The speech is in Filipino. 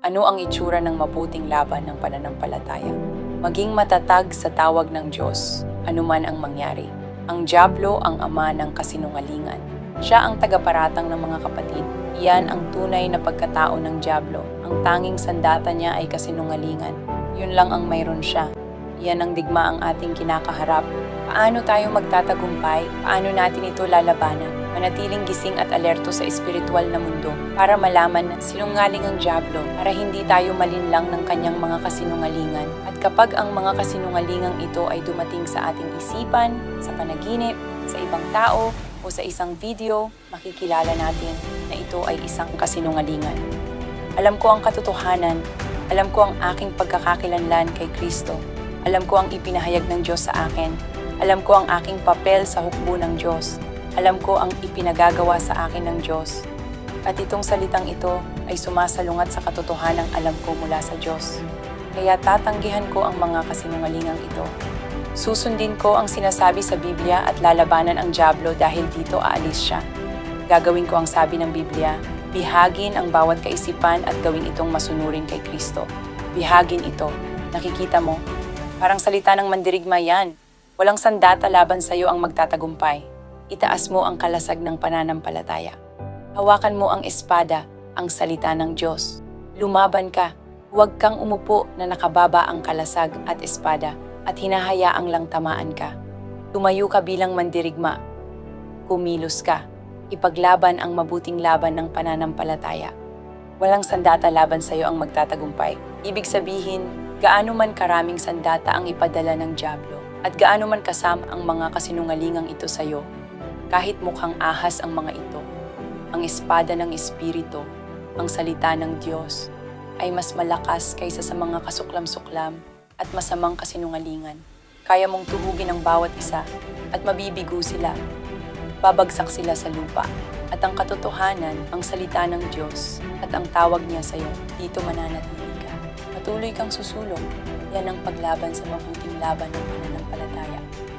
Ano ang itsura ng mabuting laban ng pananampalataya? Maging matatag sa tawag ng Diyos, anuman ang mangyari. Ang Diablo ang ama ng kasinungalingan. Siya ang tagaparatang ng mga kapatid. Iyan ang tunay na pagkatao ng Diablo. Ang tanging sandata niya ay kasinungalingan. Yun lang ang mayroon siya. Iyan ang digma ang ating kinakaharap. Paano tayo magtatagumpay? Paano natin ito lalabanan? Manatiling gising at alerto sa espiritual na mundo para malaman na sinungaling ang Diablo para hindi tayo malinlang ng kanyang mga kasinungalingan. At kapag ang mga kasinungalingang ito ay dumating sa ating isipan, sa panaginip, sa ibang tao, o sa isang video, makikilala natin na ito ay isang kasinungalingan. Alam ko ang katotohanan, alam ko ang aking pagkakakilanlan kay Kristo, alam ko ang ipinahayag ng Diyos sa akin, alam ko ang aking papel sa hukbo ng Diyos, alam ko ang ipinagagawa sa akin ng Diyos. At itong salitang ito ay sumasalungat sa katotohanang alam ko mula sa Diyos. Kaya tatanggihan ko ang mga kasinungalingang ito. Susundin ko ang sinasabi sa Biblia at lalabanan ang Diablo dahil dito aalis siya. Gagawin ko ang sabi ng Biblia, bihagin ang bawat kaisipan at gawin itong masunurin kay Kristo. Bihagin ito. Nakikita mo? Parang salita ng mandirigma yan. Walang sandata laban sa iyo ang magtatagumpay. Itaas mo ang kalasag ng pananampalataya. Hawakan mo ang espada, ang salita ng Diyos. Lumaban ka. Huwag kang umupo na nakababa ang kalasag at espada at hinahayaang lang tamaan ka. Tumayo ka bilang mandirigma. Kumilos ka. Ipaglaban ang mabuting laban ng pananampalataya. Walang sandata laban sa iyo ang magtatagumpay. Ibig sabihin, gaano man karaming sandata ang ipadala ng Diablo at gaano man kasama ang mga kasinungalingang ito sa iyo, kahit mukhang ahas ang mga ito, ang espada ng Espiritu, ang salita ng Diyos, ay mas malakas kaysa sa mga kasuklam-suklam at masamang kasinungalingan. Kaya mong tuhugin ang bawat isa at mabibigo sila. Babagsak sila sa lupa. At ang katotohanan, ang salita ng Diyos at ang tawag niya sa iyo, dito mananatili ka. Patuloy kang susulong. Yan ang paglaban sa mabuting laban ng pananampalataya.